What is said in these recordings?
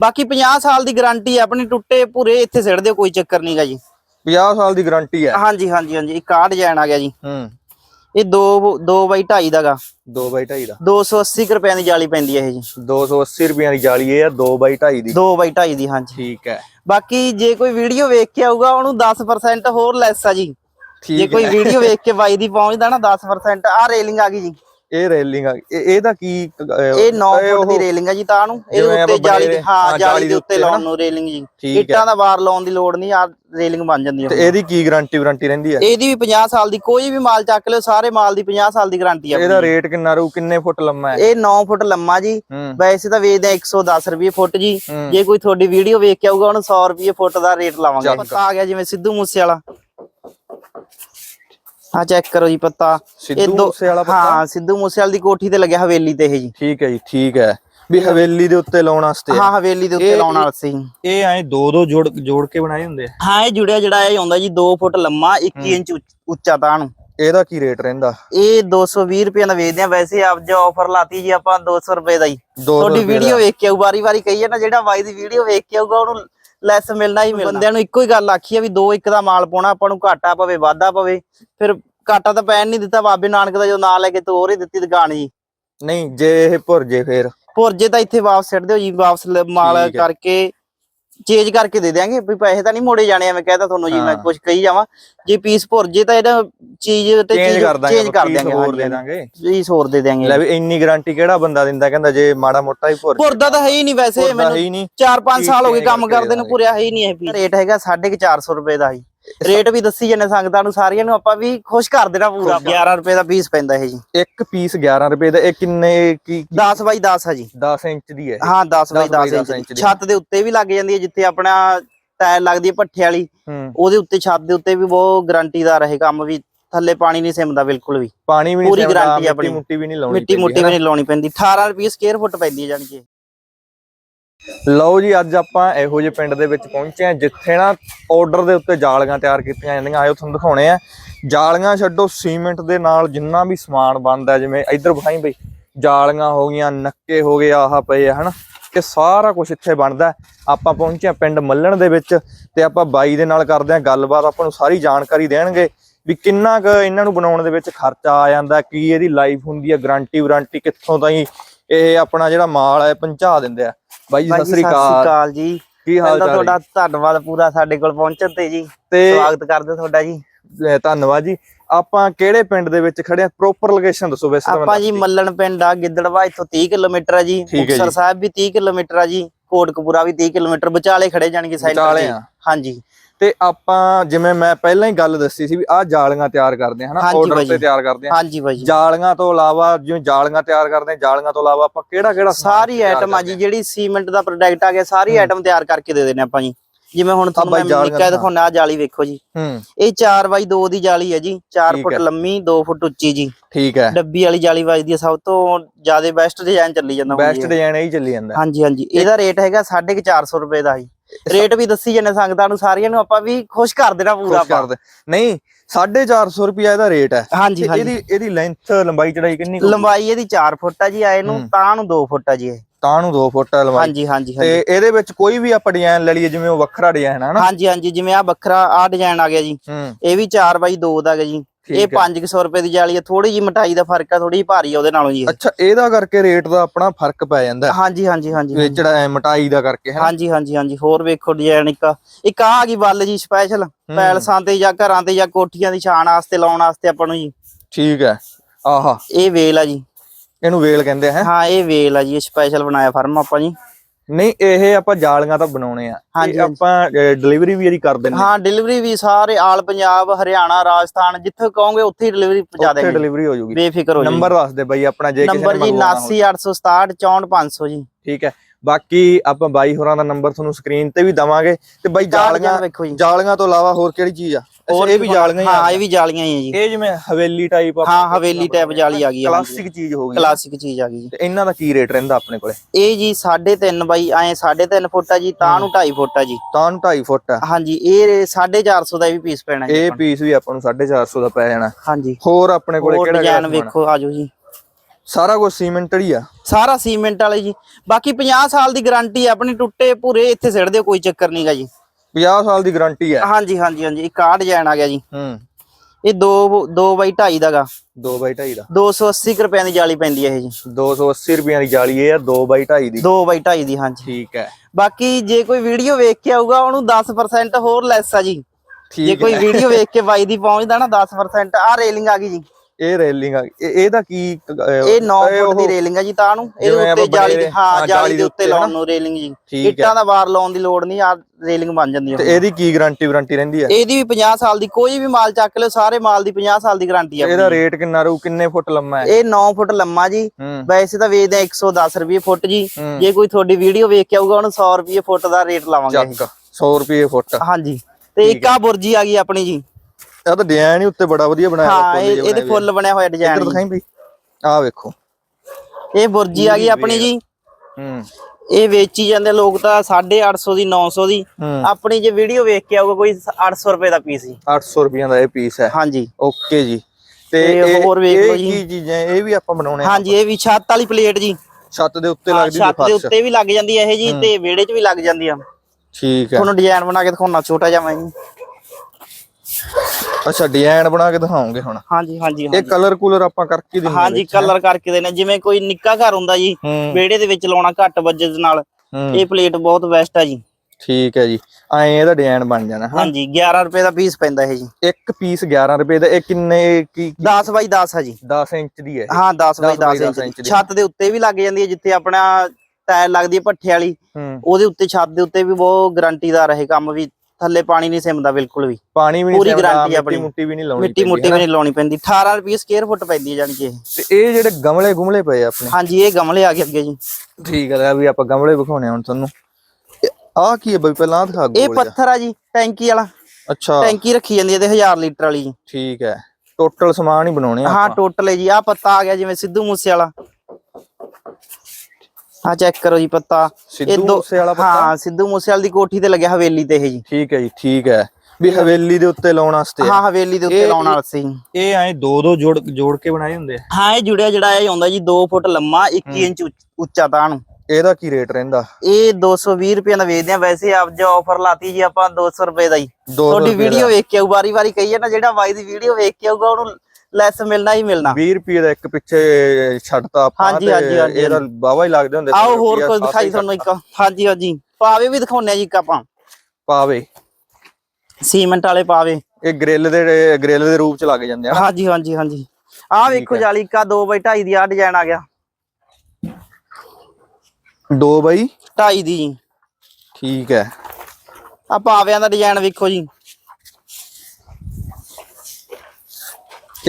ਬਾਕੀ 50 ਸਾਲ ਦੀ ਗਾਰੰਟੀ ਹੈ ਆਪਣੀ ਟੁੱਟੇ ਪੂਰੇ ਇੱਥੇ ਸਿੱਟ ਦਿਓ ਕੋਈ ਚੱਕਰ ਨਹੀਂਗਾ ਜੀ। 50 ਸਾਲ ਦੀ ਗਾਰੰਟੀ ਹੈ ਹਾਂਜੀ ਹਾਂਜੀ ਹਾਂਜੀ ਇੱਕ ਆਹ ਡਿਜ਼ਾਈਨ ਆ ਗਿਆ ਜੀ। ਹੂੰ। ਇਹ 2 2 ਬਾਈ 2.5 ਦਾਗਾ 2 ਬਾਈ 2.5 ਦਾ। 280 ਕੁ ਰੁਪਏ ਦੀ ਜਾਲੀ ਪੈਂਦੀ ਹੈ ਇਹ ਜੀ। 280 ਰੁਪਈਆਂ ਦੀ ਜਾਲੀ ਇਹ ਆ 2 ਬਾਈ 2.5 ਦੀ। 2 ਬਾਈ 2.5 ਦੀ ਹਾਂਜੀ। ਠੀਕ ਹੈ। ਬਾਕੀ ਜੇ ਕੋਈ ਵੀਡੀਓ ਵੇਖ ਕੇ ਆਊਗਾ ਉਹਨੂੰ 10% ਹੋਰ ਲੈਸ ਆ ਜੀ। ਜੇ ਕੋਈ ਵੀਡੀਓ ਵੇਖ ਕੇ ਬਾਈ ਦੀ ਪਹੁੰਚਦਾ ਨਾ 10% ਆ ਰੇਲਿੰਗ ਆ ਗਈ ਜੀ। ਇਹ ਰੇਲਿੰਗ ਆ। ਇਹ ਇਹਦਾ ਕੀ ਇਹ 9 ਫੁੱਟ ਦੀ ਰੇਲਿੰਗ ਆ ਜੀ ਤਾਂ ਨੂੰ ਇਹਦੇ ਜਿਵੇਂ ਉੱਤੇ ਆਪਾਂ ਜਾਲੀ ਬਣੇ ਦੀ ਹਾਂ ਜਾਲੀ ਦੇ ਉੱਤੇ? ਲਾਉਣ ਨੂੰ ਰੇਲਿੰਗ ਜੀ। ਠੀਕ ਹੈ ਇੱਟਾਂ ਦਾ ਵਾਰ ਲਾਉਣ ਦੀ ਲੋੜ ਨਹੀਂ ਆ ਰੇਲਿੰਗ ਬਣ ਜਾਂਦੀ ਤੇ ਹੈ ਇਹਦੀ ਕੀ ਗਾਰੰਟੀ ਵਾਰੰਟੀ ਰਹਿੰਦੀ ਹੈ ਇਹਦੀ ਵੀ 50 ਸਾਲ ਦੀ ਕੋਈ ਵੀ ਮਾਲ ਚੱਕ ਲਿਓ ਸਾਰੇ ਮਾਲ ਦੀ 50 ਸਾਲ ਦੀ ਗਾਰੰਟੀ ਆ ਇਹਦਾ ਰੇਟ ਕਿੰਨਾ ਰਹੂ ਕਿੰਨੇ ਫੁੱਟ ਲੰਮਾ ਹੈ? ਇਹ 9 ਫੁੱਟ ਲੰਮਾ ਜੀ। ਹੂੰ। ਵੈਸੇ ਤਾਂ ਵੇਚਦੇ ਆ 110 ਰੁਪਏ ਫੁੱਟ ਜੀ। ਹੂੰ। ਜੇ ਕੋਈ ਤੁਹਾਡੀ ਵੀਡੀਓ ਵੇਖ ਕੇ ਆਊਗਾ ਉਹਨੂੰ 100 ਰੁਪਏ ਫੁੱਟ ਦਾ ਰੇਟ ਲਾਵਾਂਗੇ। ਪੱਤਾ ਆ ਗਿਆ ਜਿਵੇਂ ਸਿੱਧੂ ਮੂਸੇ ਵਾਲਾ ਆ ਚੈੱਕ ਕਰੋ ਜੀ ਪੱਤਾ। ਸਿੱਧੂ ਮੂਸੇ ਵਾਲਾ ਪੱਤਾ? ਹਾਂ ਸਿੱਧੂ ਮੂਸੇ ਵਾਲੀ ਦੀ ਕੋਠੀ ਤੇ ਲੱਗਿਆ ਹਵੇਲੀ ਤੇ ਇਹ ਜੀ। ਠੀਕ ਹੈ ਜੀ ਠੀਕ ਹੈ। ਵੀ ਹਵੇਲੀ ਦੇ ਉੱਤੇ ਲਾਉਣ ਵਾਸਤੇ। ਹਾਂ ਹਵੇਲੀ ਦੇ ਉੱਤੇ ਲਾਉਣ ਵਾਲਾ ਸੀ ਇਹ ਐ ਦੋ ਦੋ ਜੋੜ ਜੋੜ ਕੇ ਬਣਾਏ ਹੁੰਦੇ ਆ। ਹਾਂ ਇਹ ਜੁੜਿਆ ਜਿਹੜਾ ਇਹ ਆਉਂਦਾ ਜੀ 2 ਫੁੱਟ ਲੰਮਾ 21 ਇੰਚ ਉੱਚ- ਤਾਂ ਨੂੰ ਇਹਦਾ ਕੀ ਰੇਟ ਰਹਿੰਦਾ? ਇਹ 220 ਰੁਪਏ ਦਾ ਵੇਚਦੇ ਆ। ਵੈਸੇ ਆਪ ਜੋ ਆਫਰ ਲਾਤੀ ਜੀ ਆਪਾਂ 200 ਰੁਪਏ ਦਾ ਹੀ। 200 ਤੁਹਾਡੀ ਵੀਡੀਓ ਵੇਖ ਕੇ ਆਊ ਵਾਰੀ ਵਾਰੀ ਕਹੀਏ ਨਾ ਜਿਹੜਾ ਬਾਈ ਦੀ ਵੀਡੀਓ ਵੇਖ ਕੇ ਆਊਗਾ ਉਹਨੂੰ ਲੈਸ ਮਿਲਣਾ ਹੀ ਮਿਲਣਾ। ਬੰਦਿਆਂ ਨੂੰ ਇੱਕੋ ਹੀ ਗੱਲ ਆਖੀ ਆ ਵੀ ਦੋ ਇੱਕ ਦਾ ਮਾਲ ਪਾਉਣਾ ਆਪਾਂ ਨੂੰ ਘਾਟਾ ਪਵੇ ਵਾਧਾ ਪਵੇ। ਫਿਰ ਘਾਟਾ ਤਾਂ ਪੈਣ ਨਹੀਂ ਦਿੱਤਾ ਬਾਬੇ ਨਾਨਕ ਦਾ ਜੋ ਨਾਂ ਲੈ ਕੇ ਤੋਰ ਹੀ ਦਿੱਤੀ ਦੁਕਾਨ ਜੀ। ਨਹੀਂ ਜੇ ਇਹ ਭੁਰਜੇ ਫੇਰ। ਪੁਰਜੇ ਤਾਂ ਇੱਥੇ ਵਾਪਸ ਛੱਡ ਦਿਓ ਜੀ ਵਾਪਸ ਮਾਲ। ਕਰਕੇ ਚੇਂਜ ਕਰਕੇ ਦੇ ਦਿਆਂਗੇ ਵੀ ਪੈਸੇ ਤਾਂ ਨਹੀਂ ਮੋੜੇ ਜਾਣੇ ਐਵੇਂ ਕਹਿਤਾ ਤੁਹਾਨੂੰ ਜੀ ਮੈਂ। ਕੁਝ ਕਹੀ ਜਾਵਾਂ। ਜੇ ਪੀਸ ਭੁਰਜੇ ਤਾਂ ਇਹਦਾ ਚੀਜ਼ ਤੇ ਚੇਂਜ ਚੀਜ਼ ਕਰ ਦਾਂਗੇ ਹੋਰ ਦੇ ਦਾਂਗੇ। ਪੀਸ ਹੋਰ ਦੇ ਦਿਆਂਗੇ। ਲੈ ਵੀ ਇੰਨੀ ਗਾਰੰਟੀ ਕਿਹੜਾ ਬੰਦਾ ਦਿੰਦਾ ਕਹਿੰਦਾ ਜੇ ਮਾੜਾ ਮੋਟਾ ਹੀ ਭੁਰ ਪੁਰਦਾ ਤਾਂ ਹੈ ਹੀ ਨਹੀਂ ਵੈਸੇ ਭੁਰਦਾ ਮੈਨੂੰ ਹੈ ਹੀ ਨਹੀਂ। 4-5 ਸਾਲ ਹੋ ਗਏ ਕੰਮ ਕਰਦੇ ਨੂੰ ਦੇ ਪੁਰਿਆ ਹੈ ਹੀ ਨਹੀਂ ਇਹ ਪੀਸ ਰੇਟ ਹੈਗਾ 450 ਰੁਪਏ ਦਾ ਹੀ। ਰੇਟ ਵੀ ਦੱਸੀ ਜਨੇ ਸੰਗਤਾਂ ਨੂੰ ਸਾਰੀਆਂ ਨੂੰ ਆਪਾਂ ਵੀ ਖੁਸ਼ ਕਰ ਦੇਣਾ ਪੂਰਾ। 11 ਰੁਪਏ ਦਾ ਪੀਸ ਪੈਂਦਾ ਇਹ ਜੀ। ਇੱਕ ਪੀਸ 11 ਰੁਪਏ ਦਾ ਇਹ ਕਿੰਨੇ ਕੀ 10 ਬਾਈ 10 ਆ ਜੀ। 10 ਇੰਚ ਦੀ ਹੈ? ਹਾਂ 10 ਬਾਈ 10 ਬਾਈ 10 10 ਇੰਚ ਦੀ। ਛੱਤ ਦੇ ਉੱਤੇ ਵੀ ਲੱਗ ਜਾਂਦੀ ਹੈ ਜਿੱਥੇ ਆਪਣਾ ਟਾਇਰ ਲੱਗਦੀ ਹੈ ਭੱਠੇ ਵਾਲੀ। ਉਹਦੇ ਉੱਤੇ ਛੱਤ ਦੇ ਉੱਤੇ ਵੀ ਬਹੁਤ ਗਾਰੰਟੀਦਾਰ ਇਹ ਕੰਮ ਵੀ। ਥੱਲੇ ਪਾਣੀ ਨਹੀਂ ਸਿਮਦਾ ਬਿਲਕੁਲ ਵੀ। ਪਾਣੀ ਵੀ ਨਹੀਂ ਪੂਰੀ ਮਿੱਟੀ ਆਪਣੀ। ਮੁੱਟੀ ਵੀ ਨਹੀਂ ਲਾਉਣੀ ਮਿੱਟੀ ਵੀ? ਨਹੀਂ ਲਾਉਣੀ ਪੈਂਦੀ। 18 ਰੁਪਏ ਸਕੁਅਰ ਫੁੱਟ ਪੈਂਦੀ ਹੈ ਜਾਣੀ ਕਿ। ਲਓ ਜੀ, ਅੱਜ ਆਪਾਂ ਇਹੋ ਜਿਹੇ ਪਿੰਡ ਦੇ ਵਿੱਚ ਪਹੁੰਚੇ ਆ ਜਿੱਥੇ ਨਾ ਆਰਡਰ ਦੇ ਉੱਤੇ ਜਾਲੀਆਂ ਤਿਆਰ ਕੀਤੀਆਂ ਜਾਂਦੀਆਂ। ਆਇਓ ਤੁਹਾਨੂੰ ਦਿਖਾਉਣੇ ਆ। ਜਾਲੀਆਂ ਛੱਡੋ, ਸੀਮੈਂਟ ਦੇ ਨਾਲ ਜਿੰਨਾ ਵੀ ਸਮਾਨ ਬਣਦਾ, ਜਿਵੇਂ ਇੱਧਰ ਵਿਖਾਈ ਬਈ, ਜਾਲੀਆਂ ਹੋ ਗਈਆਂ, ਨੱਕੇ ਹੋ ਗਏ, ਆਹ ਪਏ ਆ, ਹਨਾ? ਇਹ ਸਾਰਾ ਕੁਝ ਇੱਥੇ ਬਣਦਾ ਆਪਾਂ ਪਹੁੰਚੇ ਆ ਪਿੰਡ ਮੱਲਣ ਦੇ ਵਿੱਚ ਤੇ ਆਪਾਂ ਬਾਈ ਦੇ ਨਾਲ ਕਰਦੇ ਆ ਗੱਲਬਾਤ। ਆਪਾਂ ਨੂੰ ਸਾਰੀ ਜਾਣਕਾਰੀ ਦੇਣਗੇ ਵੀ ਕਿੰਨਾ ਕੁ ਇਹਨਾਂ ਨੂੰ ਬਣਾਉਣ ਦੇ ਵਿੱਚ ਖਰਚਾ ਆ ਜਾਂਦਾ ਕੀ ਇਹਦੀ ਲਾਈਫ ਹੁੰਦੀ ਹੈ ਗਾਰੰਟੀ ਵਾਰੰਟੀ ਕਿੱਥੋਂ ਤਾਈਂ ਇਹ ਆਪਣਾ ਜਿਹੜਾ ਮਾਲ ਹੈ ਪਹੁੰਚਾ ਦਿੰਦੇ ਆ। ਬਾਈ ਜੀ ਸਤਿ ਸ੍ਰੀ ਅਕਾਲ। ਅਕਾਲ ਜੀ। ਕੀ ਹਾਲ ਚਾਲ ਤੁਹਾਡਾ ਧੰਨਵਾਦ ਪੂਰਾ ਸਾਡੇ ਕੋਲ ਪਹੁੰਚਣ ਤੇ ਜੀ। ਤੇ ਸਵਾਗਤ ਕਰਦੇ ਤੁਹਾਡਾ ਜੀ। ਧੰਨਵਾਦ ਜੀ। ਆਪਾਂ ਕਿਹੜੇ ਪਿੰਡ ਦੇ ਵਿੱਚ ਖੜੇ ਆ ਪ੍ਰੋਪਰ ਲੋਕੇਸ਼ਨ ਦੱਸੋ ਵੈਸੇ ਤਾਂ ਆਪਾਂ ਜੀ। ਮੱਲਣ ਪਿੰਡ ਆ ਗਿੱਦੜਵਾ ਇੱਥੋਂ 30 ਕਿਲੋਮੀਟਰ ਆ ਜੀ। ਜੀ। ਸਾਹਿਬ ਵੀ 30 ਕਿਲੋਮੀਟਰ ਆ ਜੀ। ਕੋਟਕਪੂਰਾ ਵੀ 30 ਕਿਲੋਮੀਟਰ। ਵਿਚਾਲੇ ਖੜੇ ਜਾਣਗੇ ਸਾਈਡ ਆ। ਹਾਂਜੀ। ਤੇ ਆਪਾਂ ਜਿਵੇਂ ਮੈਂ ਪਹਿਲਾਂ ਹੀ ਗੱਲ ਦੱਸੀ ਸੀ ਵੀ ਆਹ ਜਾਲੀਆਂ ਤਿਆਰ ਕਰਦੇ ਹਨਾ? ਆਰਡਰ ਤੇ। ਤਿਆਰ ਕਰਦੇ ਆ। ਹਾਂਜੀ ਬਾਈ ਜੀ ਜਾਲੀਆਂ ਤੋਂ ਇਲਾਵਾ ਜਿਵੇਂ ਜਾਲੀਆਂ ਤਿਆਰ ਕਰਦੇ ਆ ਜਾਲੀਆਂ ਤੋਂ ਇਲਾਵਾ ਆਪਾਂ ਕਿਹੜਾ ਕਿਹੜਾ ਸਾਰੀ ਆਈਟਮ ਆ ਜੀ ਜਿਹੜੀ ਸੀਮੈਂਟ ਦਾ ਪ੍ਰੋਡਕਟ ਆ ਗਿਆ ਸਾਰੀ ਆਈਟਮ ਤਿਆਰ ਕਰਕੇ ਦੇ ਦੇਣੇ ਆਪਾਂ ਜੀ। ਜਿਵੇਂ ਹੁਣ ਤੁਹਾਨੂੰ ਮੈਂ ਨਿੱਕਾ ਦਿਖਾ। ਦਿਖਾਉਣਾ ਆ ਜਾਲੀ ਵੇਖੋ ਜੀ। ਹੂੰ। ਇਹ 4 ਬਾਈ 2 ਦੀ ਜਾਲੀ ਹੈ ਜੀ 4 ਠੀਕ ਫੁੱਟ ਹੈ। ਲੰਮੀ 2 ਫੁੱਟ ਉੱਚੀ ਜੀ। ਠੀਕ ਹੈ। ਡੱਬੀ ਵਾਲੀ ਜਾਲੀ ਵੱਜਦੀ ਹੈ ਸਭ ਤੋਂ ਜ਼ਿਆਦਾ ਬੈਸਟ ਡਿਜ਼ਾਈਨ ਚੱਲੀ ਜਾਂਦਾ ਬੈਸਟ। ਡਿਜ਼ਾਈਨ ਇਹੀ। ਚੱਲੀ ਜਾਂਦਾ। ਹਾਂਜੀ ਹਾਂਜੀ। ਇਹਦਾ ਰੇਟ ਹੈਗਾ 450 ਰੁਪਏ ਦਾ ਜੀ। ਰੇਟ ਵੀ ਦੱਸੀ ਜਨੇ ਸੰਗਤਾਂ ਨੂੰ ਸਾਰੀਆਂ ਨੂੰ ਆਪਾਂ ਵੀ ਖੁਸ਼ ਕਰ ਦੇਣਾ ਪੂਰਾ ਆਪਾਂ। ਨਹੀਂ 450 ਰੁਪਿਆ ਇਹਦਾ ਰੇਟ ਹੈ। ਹਾਂਜੀ ਇਹਦੀ ਇਹਦੀ ਲੈਂਥ ਲੰਬਾਈ ਚੜਾਈ ਕਿੰਨੀ? ਲੰਬਾਈ ਇਹਦੀ 4 ਫੁੱਟ ਆ ਜੀ ਆਏ ਨੂੰ ਹੂੰ। ਤਾਂ ਨੂੰ 2 ਫੁੱਟ ਆ ਜੀ ਇਹ। ਤਾਂ ਨੂੰ 2 ਫੁੱਟ ਹੈ ਲੰਬਾਈ। ਹਾਂਜੀ ਹਾਂਜੀ ਤੇ ਇਹਦੇ ਵਿੱਚ ਕੋਈ ਵੀ ਆਪਾਂ ਡਿਜ਼ਾਈਨ ਲੈ ਲਈਏ ਜਿਵੇਂ ਉਹ ਵੱਖਰਾ ਡਿਜ਼ਾਈਨ ਹੈ ਨਾ। ਹਾਂਜੀ ਹਾਂਜੀ ਜਿਵੇਂ ਆ ਵੱਖਰਾ ਆ ਡਿਜ਼ਾਈਨ ਆ ਗਿਆ ਜੀ। ਹੂੰ। ਇਹ ਵੀ 4 ਬਾਈ 2 ਦਾ ਹੈਗਾ ਜੀ। ਇਹ ਠੀਕ ਹੈ। 500 ਰੁਪਏ ਦੀ ਜਾਲੀ ਹੈ ਥੋੜੀ ਜੀ ਮਟਾਈ ਦਾ ਫ਼ਰਕ ਆ ਥੋੜੀ ਜੀ ਭਾਰੀ ਆ ਉਹਦੇ ਨਾਲੋਂ ਜੀ। ਅੱਛਾ ਇਹਦਾ ਕਰਕੇ ਰੇਟ ਦਾ ਆਪਣਾ ਫ਼ਰਕ ਪੈ ਜਾਂਦਾ। ਹਾਂਜੀ ਹਾਂਜੀ ਹਾਂਜੀ ਇਹ ਜਿਹੜਾ ਐ ਮਟਾਈ ਦਾ ਕਰਕੇ ਹੈ ਹਾਂਜੀ ਹਾਂਜੀ ਹਾਂਜੀ ਹੋਰ ਵੇਖੋ ਡਿਜ਼ਾਈਨ ਇੱਕ ਇੱਕ ਆ ਗਈ ਬੱਲ ਜੀ ਸਪੈਸ਼ਲ ਪੈਲਸਾਂ ਤੇ ਜਾਂ ਘਰਾਂ ਤੇ ਜਾਂ ਕੋਠੀਆਂ ਦੀ ਛਾਣ ਵਾਸਤੇ ਲਾਉਣ ਵਾਸਤੇ ਆਪਾਂ ਨੂੰ ਜੀ। ਠੀਕ ਹੈ। ਆਹਾ। ਇਹ ਵੇਲ ਆ ਜੀ। ਇਹਨੂੰ ਵੇਲ ਕਹਿੰਦੇ ਹੈ? ਹਾਂ ਇਹ ਵੇਲ ਆ ਜੀ ਇਹ ਸਪੈਸ਼ਲ ਬਣਾਇਆ ਫਰਮ ਆਪਾਂ ਜੀ। ਨਹੀਂ ਇਹ ਆਪਾਂ ਜਾਲੀਆਂ ਤਾਂ ਬਣਾਉਣੇ ਆ। ਹਾਂਜੀ, ਇਹ ਆਪਾਂ ਡਿਲੀਵਰੀ ਵੀ ਇਹਦੀ ਕਰ ਦਿੰਦੇ ਹਾਂ। ਡਿਲੀਵਰੀ ਵੀ ਸਾਰੇ ਆਲ ਪੰਜਾਬ ਹਰਿਆਣਾ ਰਾਜਸਥਾਨ ਜਿੱਥੇ ਕਹੋਗੇ ਉੱਥੇ ਹੀ ਡਿਲੀਵਰੀ ਪਹੁੰਚਾ ਉੱਥੇ ਦੇਣਗੇ। ਡਿਲੀਵਰੀ ਹੋ ਜੂਗੀ। ਬੇਫਿਕਰ ਹੋ ਜੀ ਨੰਬਰ ਦੱਸ ਦੇ ਬਾਈ ਆਪਣਾ ਜੇ ਕਿਸੇ ਨੰਬਰ ਜੀ ਮੰਗਵਾਉਣਾ ਹੋਵੇ। 89867 64500 ਜੀ। ਠੀਕ ਹੈ। ਬਾਕੀ ਆਪਾਂ ਬਾਈ ਹੋਰਾਂ ਦਾ ਨੰਬਰ ਤੁਹਾਨੂੰ ਸਕਰੀਨ ਤੇ ਵੀ ਦਵਾਂਗੇ। ਤੇ ਬਾਈ ਜਾਲੀਆਂ ਜਾਲੀਆਂ ਵੇਖੋ ਜੀ। ਜਾਲੀਆਂ ਤੋਂ ਇਲਾਵਾ ਹੋਰ ਕਿਹੜੀ ਚੀਜ਼ ਆ? ਅੱਛਾ, ਇਹ ਵੀ ਜਾਲੀਆਂ ਹੀ ਹਾਂ ਇਹ ਵੀ ਜਾਲੀਆਂ ਹੀ ਆ ਜੀ। ਇਹ ਜਿਵੇਂ ਹਵੇਲੀ ਟਾਈਪ ਹਾਂ ਹਵੇਲੀ ਟਾਈਪ ਜਾਲੀ ਆ ਗਈ ਆ ਕਲਾਸਿਕ ਚੀਜ਼ ਹੋ ਗਈ। ਕਲਾਸਿਕ ਚੀਜ਼ ਆ ਗਈ ਜੀ। ਇਹਨਾਂ ਦਾ ਕੀ ਰੇਟ ਰਹਿੰਦਾ ਆਪਣੇ ਕੋਲੇ? ਇਹ ਜੀ 3.5 ਬਾਈ ਐ 3.5 ਫੁੱਟ ਆ ਜੀ ਤਾਂ ਨੂੰ 2.5 ਫੁੱਟ ਆ ਜੀ। ਤਾਂ ਨੂੰ 2.5 ਫੁੱਟ ਆ। ਹਾਂਜੀ ਇਹ 450 ਦਾ ਵੀ ਪੀਸ ਪੈਣਾ ਜੀ ਇਹ। ਪੀਸ ਵੀ ਆਪਾਂ ਨੂੰ 450 ਦਾ ਪੈ ਜਾਣਾ। ਹਾਂਜੀ। ਹੋਰ ਆਪਣੇ ਕੋਲੇ ਕਿਹੜਾ ਡਿਜ਼ਾਈਨ ਵੇਖੋ ਆਜੋ ਜੀ। ਸਾਰਾ ਕੁਝ ਸੀਮੈਂਟਡ ਹੀ ਆ? ਸਾਰਾ ਸੀਮੈਂਟ ਵਾਲੇ ਜੀ। ਬਾਕੀ 50 ਸਾਲ ਦੀ ਗਾਰੰਟੀ ਆਪਣੀ ਟੁੱਟੇ ਪੂਰੇ ਇੱਥੇ ਦਿਓ ਕੋਈ ਚੱਕਰ ਨਹੀਂਗਾ ਜੀ। 50 ਸਾਲ ਦੀ ਗਾਰੰਟੀ ਹੈ। ਹਾਂਜੀ ਹਾਂਜੀ ਹਾਂਜੀ। ਇੱਕ ਡਿਜ਼ਾਈਨ ਆ ਗਿਆ ਜੀ। ਹੂੰ। ਇਹ 2 2 ਬਾਈ 2.5 ਦਾਗਾ 2 ਬਾਈ 2.5 ਦਾ। 280 ਕੁ ਰੁਪਏ ਦੀ ਜਾਲੀ ਪੈਂਦੀ ਹੈ ਇਹ ਜੀ। 280 ਰੁਪਈਆਂ ਦੀ ਜਾਲੀ ਇਹ ਆ 2 ਬਾਈ 2.5 ਦੀ। 2 ਬਾਈ 2.5 ਦੀ ਹਾਂਜੀ। ਠੀਕ ਹੈ। ਬਾਕੀ ਜੇ ਕੋਈ ਵੀਡੀਓ ਵੇਖ ਕੇ ਆਊਗਾ ਉਹਨੂੰ 10% ਹੋਰ ਲੈਸ ਆ ਜੀ। ਜੇ ਕੋਈ ਵੀਡੀਓ ਵੇਖ ਕੇ ਬਾਈ ਦੀ ਪਹੁੰਚਦਾ ਨਾ 10% ਆ ਰੇਲਿੰਗ ਆ ਗਈ ਜੀ। ਇਹ ਰੇਲਿੰਗ ਆ। ਇਹ ਇਹਦਾ ਕੀ ਇਹ 9 ਫੁੱਟ ਦੀ ਰੇਲਿੰਗ ਆ ਜੀ ਤਾਂ ਨੂੰ ਇਹਦੇ ਜਿਵੇਂ ਉੱਤੇ ਆਪਾਂ ਜਾਲੀ ਬਣੇ ਦੀ ਹਾਂ ਜਾਲੀ ਦੇ ਉੱਤੇ? ਲਾਉਣ ਨੂੰ। ਰੇਲਿੰਗ ਜੀ। ਠੀਕ ਹੈ। ਇੱਟਾਂ ਦਾ ਵਾਰ ਲਾਉਣ ਦੀ ਲੋੜ ਨਹੀਂ ਆ ਰੇਲਿੰਗ ਬਣ ਜਾਂਦੀ ਤੇ ਹੈ ਇਹਦੀ ਕੀ ਗਾਰੰਟੀ ਵਾਰੰਟੀ ਰਹਿੰਦੀ ਹੈ ਇਹਦੀ ਵੀ 50 ਸਾਲ ਦੀ ਕੋਈ ਵੀ ਮਾਲ ਚੱਕ ਲਿਓ ਸਾਰੇ ਮਾਲ ਦੀ 50 ਸਾਲ ਦੀ ਗਾਰੰਟੀ ਆ ਇਹਦਾ ਰੇਟ ਕਿੰਨਾ ਰਹੂ ਕਿੰਨੇ ਫੁੱਟ ਲੰਮਾ ਹੈ? ਇਹ 9 ਫੁੱਟ ਲੰਮਾ ਜੀ। ਹੂੰ। ਵੈਸੇ ਤਾਂ ਵੇਚਦੇ ਆ 110 ਰੁਪਏ ਫੁੱਟ ਜੀ। ਹੂੰ। ਜੇ ਕੋਈ ਤੁਹਾਡੀ ਵੀਡੀਓ ਵੇਖ ਕੇ ਆਊਗਾ ਉਹਨੂੰ 100 ਰੁਪਏ ਫੁੱਟ ਦਾ ਰੇਟ ਲਾਵਾਂਗੇ। ਚੱਕ 100 ਰੁਪਏ ਫੁੱਟ। ਹਾਂਜੀ। ਤੇ ਇੱਕ ਆ ਬੁਰਜੀ ਆ ਗਈ ਆਪਣੀ ਜੀ। ਇਹ ਤਾਂ ਡਿਜ਼ਾਈਨ ਹੀ ਉੱਤੇ ਬੜਾ ਵਧੀਆ ਬਣਾਇਆ ਹਾਂ ਹੋਇਆ, ਇਹ ਇਹਦੇ ਫੁੱਲ ਬਣਿਆ ਹੋਇਆ ਡਿਜ਼ਾਈਨ ਦਿਖਾਈ ਬਈ ਆਹ ਵੇਖੋ। ਇਹ ਬੁਰਜੀ ਆ ਗਈ ਆਪਣੀ ਜੀ। ਹੂੰ। ਇਹ ਵੇਚੀ ਜਾਂਦੇ ਲੋਕ ਤਾਂ 850 ਦੀ 900 ਦੀ। ਹੂੰ। ਆਪਣੀ ਜੇ ਵੀਡੀਓ ਵੇਖ ਕੇ ਆਊਗਾ ਕੋਈ 800 ਰੁਪਏ ਦਾ ਪੀਸ ਜੀ। 800 ਰੁਪਈਆਂ ਦਾ ਇਹ ਪੀਸ ਹੈ। ਹਾਂਜੀ। ਓਕੇ ਜੀ। ਤੇ ਤੇ ਇਹ ਹੋਰ ਵੇਖ ਇਹ ਲਓ ਜੀ। ਕੀ ਚੀਜ਼ਾਂ ਹੈ? ਇਹ ਵੀ ਆਪਾਂ ਬਣਾਉਣੇ ਆ? ਹਾਂਜੀ ਇਹ ਵੀ ਛੱਤ ਵਾਲੀ ਪਲੇਟ ਜੀ। ਛੱਤ ਦੇ ਉੱਤੇ ਹਾਂ, ਲੱਗਦੀ ਛੱਤ ਦੇ ਫਰਸ਼। ਉੱਤੇ ਵੀ ਲੱਗ ਜਾਂਦੀ ਹੈ ਇਹ ਜੀ ਤੇ ਵਿਹੜੇ 'ਚ ਵੀ ਲੱਗ ਜਾਂਦੀ ਆ। ਠੀਕ ਹੈ। ਤੁਹਾਨੂੰ ਡਿਜ਼ਾਈਨ ਬਣਾ ਕੇ ਦਿਖਾਉਣਾ ਛੋਟਾ ਜਿਹਾ ਮੈਂ ਜੀ। ਅੱਛਾ ਡਿਜ਼ਾਈਨ ਬਣਾ ਕੇ ਦਿਖਾਓਗੇ ਹੁਣ? ਹਾਂਜੀ ਹਾਂਜੀ ਇਹ ਕਲਰ ਕੂਲਰ ਆਪਾਂ ਕਰਕੇ ਹੀ ਦਿੰਦੇ ਹਾਂਜੀ ਕਲਰ ਕਰਕੇ ਦੇਣੇ ਜਿਵੇਂ ਕੋਈ ਨਿੱਕਾ ਘਰ ਹੁੰਦਾ ਜੀ ਹੂੰ। ਵਿਹੜੇ ਦੇ ਵਿੱਚ ਲਾਉਣਾ ਘੱਟ ਬਜਟ ਨਾਲ ਹੂੰ। ਇਹ ਪਲੇਟ ਬਹੁਤ ਬੈਸਟ ਆ ਜੀ। ਠੀਕ ਹੈ ਜੀ। ਐਂ ਇਹਦਾ ਡਿਜ਼ਾਈਨ ਬਣ ਜਾਣਾ ਹਾਂ? ਹਾਂਜੀ 11 ਰੁਪਏ ਦਾ ਪੀਸ ਪੈਂਦਾ ਇਹ ਜੀ। ਇੱਕ ਪੀਸ 11 ਰੁਪਏ ਦਾ ਇਹ ਕਿੰਨੇ ਕੀ 10 ਬਾਈ 10 ਆ ਜੀ। 10 ਇੰਚ ਦੀ ਹੈ? ਹਾਂ 10 ਬਾਈ 10 ਬਾਈ 10 10 ਇੰਚ ਦੀ। ਛੱਤ ਦੇ ਉੱਤੇ ਵੀ ਲੱਗ ਜਾਂਦੀ ਹੈ ਜਿੱਥੇ ਆਪਣਾ ਟਾਇਲ ਲੱਗਦੀ ਹੈ ਭੱਠੇ ਵਾਲੀ। ਹੂੰ। ਉਹਦੇ ਉੱਤੇ ਛੱਤ ਦੇ ਉੱਤੇ ਵੀ ਬਹੁਤ ਗਾਰੰਟੀਦਾਰ ਇਹ ਕੰਮ ਵੀ। ਥੱਲੇ ਪਾਣੀ ਨਹੀਂ ਸਿਮਦਾ ਬਿਲਕੁਲ ਵੀ। ਪਾਣੀ ਵੀ ਨਹੀਂ ਪੂਰੀ ਸਿਮਦਾ, guarantee ਮਿੱਟੀ ਆਪਣੀ। ਮੁੱਟੀ ਵੀ ਨਹੀਂ ਲਾਉਣੀ ਮਿੱਟੀ ਪੈਂਦੀ, ਮੁੱਟੀ ਵੀ? ਨਹੀਂ ਲਾਉਣੀ ਪੈਂਦੀ। 18 ਰੁਪਏ ਸਕੁਅਰ ਫੁੱਟ ਪੈਂਦੀ ਹੈ ਜਾਨੀ ਕਿ ਇਹ। ਤੇ ਇਹ ਜਿਹੜੇ ਗਮਲੇ ਗੁਮਲੇ ਪਏ ਆਪਣੇ? ਹਾਂਜੀ ਇਹ ਗਮਲੇ ਆ ਗਏ ਅੱਗੇ ਜੀ। ਠੀਕ ਹੈ ਵੀ ਆਪਾਂ ਗਮਲੇ ਵਿਖਾਉਣੇ ਹੁਣ ਤੁਹਾਨੂੰ। ਆਹ ਕੀ ਹੈ ਬਈ ਪਹਿਲਾਂ ਆਹ ਦਿਖਾ ਇਹ ਗੋਲ ਜਿਹਾ। ਪੱਥਰ ਆ ਜੀ ਟੈਂਕੀ ਵਾਲਾ। ਅੱਛਾ। ਟੈਂਕੀ ਰੱਖੀ ਜਾਂਦੀ ਹੈ ਤੇ 1000 ਲੀਟਰ ਵਾਲੀ ਜੀ। ਠੀਕ ਹੈ। ਟੋਟਲ ਸਮਾਨ ਹੀ ਬਣਾਉਣੇ ਆ ਹਾਂ। ਟੋਟਲ ਹੈ ਜੀ। ਆ ਪੱਤਾ ਆ ਗਿਆ ਜਿਵੇਂ ਸਿੱਧੂ ਮੂਸੇ ਵਾਲਾ ਆ ਚੈੱਕ ਕਰੋ ਜੀ ਪੱਤਾ। ਸਿੱਧੂ ਮੂਸੇ ਵਾਲਾ ਪੱਤਾ? ਹਾਂ ਸਿੱਧੂ ਮੂਸੇ ਵਾਲੀ ਦੀ ਕੋਠੀ ਤੇ ਲੱਗਿਆ ਹਵੇਲੀ ਤੇ ਇਹ ਜੀ। ਠੀਕ ਹੈ ਜੀ ਠੀਕ ਹੈ। ਵੀ ਹਵੇਲੀ ਦੇ ਉੱਤੇ ਲਾਉਣ ਵਾਸਤੇ। ਹਾਂ ਹਵੇਲੀ ਦੇ ਉੱਤੇ ਲਾਉਣ ਵਾਲਾ ਸੀ ਇਹ ਐ ਦੋ ਦੋ ਜੋੜ ਜੋੜ ਕੇ ਬਣਾਏ ਹੁੰਦੇ ਆ? ਹਾਂ ਇਹ ਜੁੜਿਆ ਜਿਹੜਾ ਇਹ ਆਉਂਦਾ ਜੀ 2 ਫੁੱਟ ਲੰਮਾ 21 ਇੰਚ ਉੱਚ- ਤਾਂ ਨੂੰ ਇਹਦਾ ਕੀ ਰੇਟ ਰਹਿੰਦਾ? ਇਹ 220 ਰੁਪਏ ਦਾ ਵੇਚਦੇ ਆ। ਵੈਸੇ ਆਪ ਜੋ ਆਫਰ ਲਾਤੀ ਜੀ ਆਪਾਂ 200 ਰੁਪਏ ਦਾ ਹੀ। 200 ਤੁਹਾਡੀ ਵੀਡੀਓ ਵੇਖ ਕੇ ਆਊ ਵਾਰੀ ਵਾਰੀ ਕਹੀਏ ਨਾ ਜਿਹੜਾ ਬਾਈ ਦੀ ਵੀਡੀਓ ਵੇਖ ਕੇ ਆਊਗਾ ਉਹਨੂੰ ਲੈਸ ਮਿਲਣਾ ਹੀ ਮਿਲਣਾ। 20 ਰੁਪਏ ਦਾ ਇੱਕ ਪਿੱਛੇ ਛੱਡਤਾ ਆਪਾਂ ਹਾਂਜੀ, ਹਾਂਜੀ, ਇਹਦਾ ਬਾਵਾ ਹੀ ਲੱਗਦੇ ਹੁੰਦੇ ਆਓ ਹੋਰ ਕੁਝ ਦਿਖਾਈ ਤੁਹਾਨੂੰ ਇੱਕ। ਹਾਂਜੀ ਹਾਂਜੀ। ਪਾਵੇ ਵੀ ਦਿਖਾਉਣੇ ਆ ਜੀ ਇੱਕ ਆਪਾਂ। ਪਾਵੇ। ਸੀਮੈਂਟ ਵਾਲੇ ਪਾਵੇ। ਇਹ ਗ੍ਰਿਲ ਦੇ ਗ੍ਰਿਲ ਦੇ ਰੂਪ ਚ ਲੱਗ ਜਾਂਦੇ ਆ। ਹਾਂਜੀ ਹਾਂਜੀ ਹਾਂਜੀ। ਆਹ ਵੇਖੋ ਜਾਲੀ ਕਾ 2 ਬਾਈ 2.5 ਦੀ ਆ ਡਿਜ਼ਾਈਨ ਆ ਗਿਆ। 2 ਬਾਈ। 2.5 ਦੀ ਜੀ। ਠੀਕ ਹੈ। ਆ ਪਾਵਿਆਂ ਦਾ ਡਿਜ਼ਾਈਨ ਵੇਖੋ ਜੀ।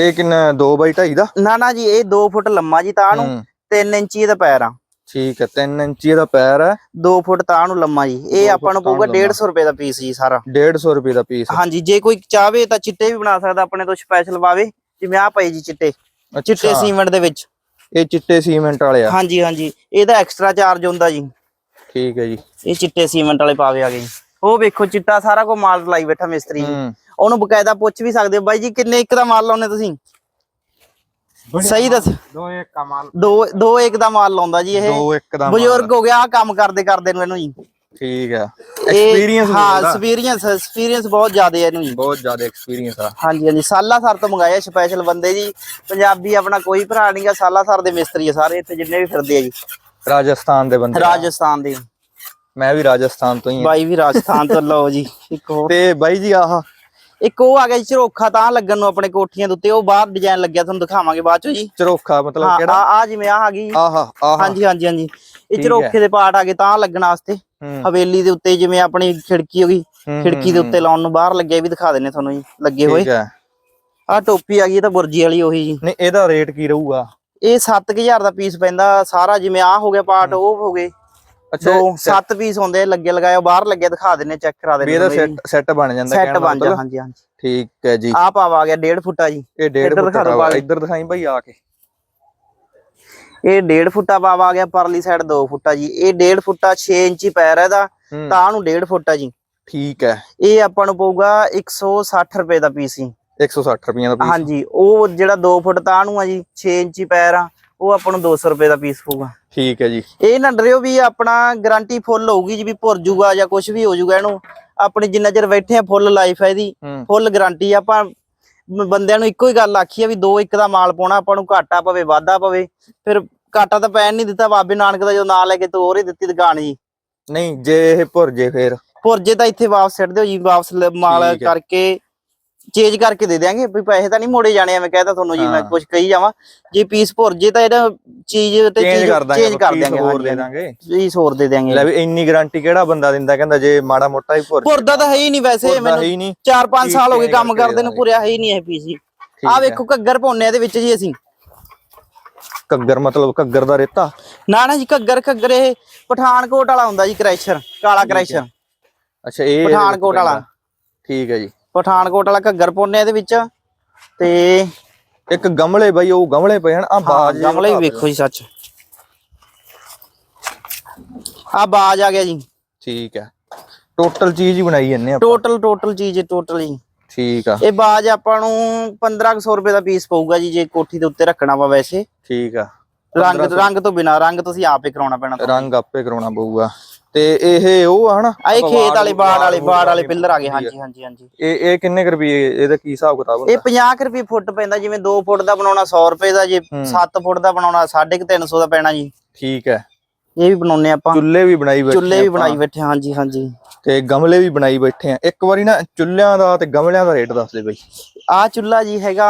ਇਹ ਕਿੰਨਾ 2 ਬਾਈ 2.5 ਦਾ? ਨਾ ਨਾ ਜੀ ਇਹ 2 ਫੁੱਟ ਲੰਮਾ ਜੀ ਤਾਂ ਨੂੰ ਹੂੰ, 3 ਇੰਚੀ ਇਹਦਾ ਪੈਰ ਆ। ਠੀਕ ਹੈ 3 ਇੰਚੀ ਦਾ ਪੈਰ ਹੈ। 2 ਫੁੱਟ ਤਾਂ ਨੂੰ ਲੰਮਾ ਜੀ। ਇਹ ਦੋ ਆਪਾਂ ਨੂੰ ਪਊਗਾ ਨੂੰ ਲੰਮਾ। 150 ਰੁਪਏ ਦਾ ਪੀਸ ਜੀ ਸਾਰਾ। 150 ਰੁਪਏ ਦਾ ਪੀਸ। ਹਾਂਜੀ ਜੇ ਕੋਈ ਚਾਹਵੇ ਤਾਂ ਚਿੱਟੇ ਵੀ ਬਣਾ ਸਕਦਾ ਆਪਣੇ ਤੋਂ ਸਪੈਸ਼ਲ ਪਾਵੇ ਜਿਵੇਂ ਆ ਪਏ ਜੀ ਚਿੱਟੇ। ਚਿੱਟੇ ਸੀਮੈਂਟ ਦੇ ਵਿੱਚ। ਇਹ ਚਿੱਟੇ ਸੀਮੈਂਟ ਵਾਲੇ ਆ। ਹਾਂਜੀ ਹਾਂਜੀ। ਇਹਦਾ ਐਕਸਟਰਾ ਚਾਰਜ ਹੁੰਦਾ ਜੀ। ਠੀਕ ਹੈ ਜੀ। ਇਹ ਚਿੱਟੇ ਸੀਮੈਂਟ ਵਾਲੇ ਪਾਵੇ ਆ ਗਏ ਜੀ। ਉਹ ਵੇਖੋ ਚਿੱਟਾ ਸਾਰਾ ਕੋ ਮਾਲ ਲਾਈ ਬੈਠਾ ਮਿਸਤਰੀ ਉਹਨੂੰ ਬਕਾਇਦਾ ਪੁੱਛ ਵੀ ਸਕਦੇ ਹੋ। ਬਾਈ ਜੀ ਕਿੰਨੇ ਇੱਕ ਦਾ ਮਾਲ ਲਾਉਨੇ ਤੁਸੀਂ? ਸਹੀ ਦੱਸ। ਦੋ ਇੱਕ ਕਮਾਲ ਦੋ ਦੋ ਇੱਕ ਦਾ ਮਾਲ ਲਾਉਂਦਾ ਜੀ ਇਹ। ਦੋ ਇੱਕ ਦਾ ਬਜ਼ੁਰਗ ਹੋ ਗਿਆ ਆ ਕੰਮ ਕਰਦੇ ਕਰਦੇ ਨੂੰ ਇਹਨੂੰ ਜੀ। ਠੀਕ ਇਹ- ਐਕਸਪੀਰੀਅੰਸ ਹਾਂ ਐਕਸਪੀਰੀਅੰਸ ਐਕਸਪੀਰੀਅੰਸ ਬਹੁਤ ਜ਼ਿਆਦਾ ਹੈ ਇਹਨੂੰ ਜੀ। ਬਹੁਤ ਜ਼ਿਆਦਾ ਐਕਸਪੀਰੀਅੰਸ ਆ। ਹਾਂਜੀ ਹਾਂਜੀ। ਸਾਲਾ ਸਰ ਤੋਂ ਮੰਗਾਇਆ ਸਪੈਸ਼ਲ ਬੰਦੇ ਜੀ। ਪੰਜਾਬੀ ਆਪਣਾ ਕੋਈ ਭਰਾ ਨਹੀਂਗਾ ਸਾਲਾ ਸਰ ਦੇ ਮਿਸਤਰੀ ਆ ਸਾਰੇ ਇੱਥੇ ਜਿੰਨੇ ਵੀ ਫਿਰਦੇ ਆ ਜੀ। ਰਾਜਸਥਾਨ ਦੇ ਬੰਦੇ ਆ। ਰਾਜਸਥਾਨ ਦੇ। ਮੈਂ ਵੀ ਰਾਜਸਥਾਨ ਤੋਂ ਹੀ ਹਾਂ ਬਾਈ ਵੀ ਰਾਜਸਥਾਨ ਤੋਂ ਲਓ ਜੀ ਇੱਕ ਹੋਰ। ਤੇ ਬਾਈ ਜੀ ਆਹ ਇੱਕ ਉਹ ਆ ਗਿਆ ਜੀ ਝਰੋਖਾ ਤਾਂ ਲੱਗਣ ਨੂੰ ਆਪਣੇ ਕੋਠੀਆਂ ਦੇ ਉੱਤੇ ਉਹ ਬਾਹਰ ਡਿਜ਼ਾਈਨ ਲੱਗਿਆ ਤੁਹਾਨੂੰ ਦਿਖਾਵਾਂਗੇ ਬਾਅਦ ਚੋਂ ਜੀ। ਚਰੋਖਾ ਮਤਲਬ ਕਿਹੜਾ? ਆ ਜਿਵੇਂ ਆ ਆ ਗਈ। ਆਹਾ ਆਹਾ। ਹਾਂਜੀ ਹਾਂਜੀ ਹਾਂਜੀ। ਇਹ ਝਰੋਖੇ ਦੇ ਪਾਰਟ ਆ ਗਏ ਤਾਂ ਲੱਗਣ ਵਾਸਤੇ। ਹਵੇਲੀ ਦੇ ਉੱਤੇ ਜਿਵੇਂ ਆਪਣੀ ਖਿੜਕੀ ਹੋ ਗਈ ਖਿੜਕੀ ਦੇ ਉੱਤੇ ਲਾਉਣ ਨੂੰ ਬਾਹਰ ਲੱਗੇ ਵੀ ਦਿਖਾ ਦਿੰਨੇ ਤੁਹਾਨੂੰ ਜੀ ਲੱਗੇ ਹੋਏ। ਆ ਟੋਪੀ ਆ ਗਈ ਇਹ ਤਾਂ ਬੁਰਜੀ ਵਾਲੀ ਉਹੀ ਜੀ। ਨਹੀਂ ਇਹਦਾ ਰੇਟ ਕੀ ਰਹੂਗਾ? ਇਹ 7000 ਦਾ ਪੀਸ ਪੈਂਦਾ ਸਾਰਾ ਜਿਵੇਂ ਆ ਹੋ ਗਿਆ ਪਾਰਟ ਉਹ ਹੋ ਗਏ। ਅੱਛਾ ਦੋ ਸੱਤ ਪੀਸ ਹੁੰਦੇ ਲੱਗੇ ਲਗਾਏ ਬਾਹਰ ਲੱਗੇ ਦਿਖਾ ਦਿੰਨੇ ਚੈੱਕ ਕਰਾ ਦਿੰਨੇ ਇਹਦਾ ਸੈੱਟ ਸੈੱਟ ਬਣ ਜਾਂਦਾ ਸੈੱਟ ਦਾ ਬਣ ਜਾ ਮਤਲਬ। ਹਾਂਜੀ ਹਾਂਜੀ। ਠੀਕ ਹੈ ਜੀ। ਆ ਪਾਵਾ ਆ ਗਿਆ 1.5 ਫੁੱਟਾ ਜੀ। ਇਹ 1.5 ਇੱਧਰ ਫੁੱਟ ਦਾ। ਇੱਧਰ ਦਿਖਾਈ ਭਾਈ ਆ ਕੇ। ਇਹ 1.5 ਫੁੱਟਾ ਪਾਵਾ ਆ ਗਿਆ ਪਰਲੀ ਸਾਈਡ 2 ਫੁੱਟਾ ਜੀ। ਇਹ 1.5 ਫੁੱਟਾ 6 ਇੰਚੀ ਪੈਰ ਹੈ ਇਹਦਾ ਹੂੰ, ਤਾਂ ਨੂੰ 1.5 ਫੁੱਟਾ ਜੀ। ਠੀਕ ਹੈ। ਇਹ ਆਪਾਂ ਨੂੰ ਪਊਗਾ 160 ਰੁਪਏ ਦਾ ਪੀਸ ਜੀ। 160 ਰੁਪਈਆ ਦਾ ਪੀਸ। ਹਾਂਜੀ ਉਹ ਜਿਹੜਾ 2 ਫੁੱਟ ਤਾਂ ਨੂੰ ਆ ਜੀ 6 ਇੰਚੀ ਪੈਰ ਆ ਉਹ ਆਪਾਂ ਨੂੰ 200 ਰੁਪਏ ਦਾ ਪੀਸ ਪਊਗਾ। ਠੀਕ ਹੈ ਜੀ। ਇਹ ਨਾ ਡਰਿਓ ਵੀ ਆਪਣਾ ਗਾਰੰਟੀ ਫੁੱਲ ਹੋਊਗੀ ਜੀ ਵੀ ਭੁਰ ਜੂਗਾ ਜਾਂ ਕੁਝ ਵੀ ਹੋ ਜੂਗਾ ਇਹਨੂੰ। ਆਪਣੀ ਜਿੰਨਾ ਚਿਰ ਬੈਠੇ ਆ ਫੁੱਲ ਲਾਈਫ ਹੈ। ਇਹਦੀ ਫੁੱਲ ਗਾਰੰਟੀ ਆਪਾਂ ਬੰਦਿਆਂ ਨੂੰ ਇੱਕੋ ਹੀ ਗੱਲ ਆਖੀ ਆ ਵੀ ਦੋ ਇੱਕ ਦਾ ਮਾਲ ਪਾਉਣਾ ਆਪਾਂ ਨੂੰ ਘਾਟਾ ਪਵੇ ਵਾਧਾ ਪਵੇ। ਫਿਰ ਘਾਟਾ ਤਾਂ ਪੈਣ ਨਹੀਂ ਦਿੱਤਾ ਬਾਬੇ ਨਾਨਕ ਦਾ ਜੋ ਨਾਂ ਲੈ ਕੇ ਤੋਰ ਹੀ ਦਿੱਤੀ ਦੁਕਾਨ ਜੀ। ਨਹੀਂ ਜੇ ਇਹ ਭੁਰਜੇ ਫੇਰ। ਪੁਰਜੇ ਤਾਂ ਇੱਥੇ ਵਾਪਸ ਛੱਡ ਦਿਓ ਜੀ ਵਾਪਸ ਮਾਲ। ਕਰਕੇ ਚੇਂਜ ਕਰਕੇ ਦੇ ਦਿਆਂਗੇ ਵੀ ਪੈਸੇ ਤਾਂ ਨਹੀਂ ਮੋੜੇ ਜਾਣੇ ਐਵੇਂ ਕਹਿਤਾ ਤੁਹਾਨੂੰ ਜੀ ਮੈਂ। ਕੁਝ ਕਹੀ ਜਾਵਾਂ। ਜੇ ਪੀਸ ਪੁਰਜੇ ਤਾਂ ਇਹਦਾ ਚੀਜ਼ ਤੇ ਚੇਂਜ ਚੀਜ਼ ਕਰ ਦਾਂਗੇ ਦਿਆਂਗੇ ਹੋਰ ਦੇ ਦਾਂਗੇ। ਪੀਸ ਹੋਰ ਦੇ ਦਿਆਂਗੇ। ਲੈ ਵੀ ਇੰਨੀ ਗਾਰੰਟੀ ਕਿਹੜਾ ਬੰਦਾ ਦਿੰਦਾ ਕਹਿੰਦਾ ਜੇ ਮਾੜਾ ਮੋਟਾ ਹੀ ਭੁਰ ਪੁਰਦਾ ਤਾਂ ਹੈ ਹੀ ਨਹੀਂ ਵੈਸੇ ਭੁਰਦਾ ਮੈਨੂੰ ਹੀ ਨਹੀਂ। 4-5 ਪੀਸ ਸਾਲ ਹੋ ਗਏ ਕੰਮ ਕਰਦੇ ਨੂੰ ਦੇ ਪੂਰਿਆ ਹੈ ਹੀ ਨਹੀਂ ਇਹ ਪੀਸ ਜੀ। ਆ। ਵੇਖੋ ਘੱਗਰ ਪਾਉਨੇ ਇਹਦੇ ਵਿੱਚ ਜੀ ਅਸੀਂ। ਘੱਗਰ ਮਤਲਬ ਘੱਗਰ ਦਾ ਰੇਤਾ? ਨਾ ਨਾ ਜੀ ਘੱਗਰ ਘੱਗਰ ਇਹ ਪਠਾਨਕੋਟ ਵਾਲਾ ਹੁੰਦਾ ਜੀ ਕ੍ਰੈਸ਼ਰ ਕਾਲਾ ਕ੍ਰੈਸ਼ਰ। ਅੱਛਾ ਇਹ ਪਠਾਨਕੋਟ ਵਾਲਾ। ਠੀਕ ਹੈ ਜੀ। ਪਠਾਨਕੋਟ ਵਾਲਾ ਘੱਗਰ ਪਾਉਨੇ ਇਹਦੇ ਵਿੱਚ। ਤੇ ਇੱਕ ਗਮਲੇ ਬਾਈ ਉਹ ਗਮਲੇ ਪਏ ਹਨ ਆ ਬਾਜ ਗਮਲੇ ਵਿਖਾ ਜੀ ਸੱਚ। ਆ ਬਾਜ ਆ ਗਿਆ ਜੀ। ਠੀਕ ਹੈ। ਟੋਟਲ ਚੀਜ਼ ਹੀ ਬਣਾਈ ਜੰਨੇ ਆਪਾਂ। ਟੋਟਲ ਟੋਟਲ ਚੀਜ਼ ਟੋਟਲ ਜੀ ਠੀਕ ਆ। ਇਹ ਬਾਜ ਆਪਾਂ ਨੂੰ 1500 ਰੁਪਏ ਦਾ ਪੀਸ ਪਊਗਾ ਜੀ ਜੇ ਕੋਠੀ ਦੇ ਉੱਤੇ ਰੱਖਣਾ ਵਾ ਵੈਸੇ। ਠੀਕ ਆ। ਰੰਗ ਰੰਗ ਤੋਂ ਬਿਨਾ ਰੰਗ ਤੁਸੀਂ ਆਪ ਹੀ ਕਰਾਉਣਾ ਪੈਣਾ ਤੁਹਾਨੂੰ। ਰੰਗ ਆਪੇ ਕਰਾਉਣਾ ਪਊਗਾ। ਤੇ ਇਹ ਉਹ ਆ ਹਨਾ? ਆ ਇਹ ਖੇਤ ਵਾਲੇ ਬਾੜ ਵਾਲੇ ਬਾੜ ਵਾਲੇ ਪਿੱਲਰ ਆ ਗਏ। ਹਾਂਜੀ ਹਾਂਜੀ। ਹਾਂਜੀ ਇਹ ਇਹ ਕਿੰਨੇ ਕੁ ਰੁਪਏ ਇਹਦਾ ਕੀ ਹਿਸਾਬ ਕਿਤਾਬ ਇਹ ਹੁੰਦਾ 50 ਰੁਪਏ ਫੁੱਟ ਪੈਂਦਾ ਜਿਵੇਂ 2 ਫੁੱਟ ਦਾ ਬਣਾਉਣਾ 100 ਰੁਪਏ ਦਾ ਜੇ ਹੂੰ। 7 ਫੁੱਟ ਦਾ ਬਣਾਉਣਾ 350 ਦਾ ਪੈਣਾ ਜੀ। ਠੀਕ ਹੈ। ਇਹ ਵੀ ਬਣਾਉਨੇ ਆਪਾਂ। ਚੁੱਲ੍ਹੇ ਵੀ ਬਣਾਈ ਬੈਠੇ ਚੁੱਲ੍ਹੇ ਵੀ ਬਣਾਈ ਬੈਠੇ ਹਾਂਜੀ ਹਾਂਜੀ। ਤੇ ਗਮਲੇ ਵੀ ਬਣਾਈ ਬੈਠੇ ਆ। ਇੱਕ ਵਾਰੀ ਨਾ ਚੁੱਲ੍ਹਿਆਂ ਦਾ ਤੇ ਗਮਲਿਆਂ ਦਾ ਰੇਟ ਦੱਸ ਦੇ ਬਈ। ਆ ਚੁੱਲਾ ਜੀ ਹੈਗਾ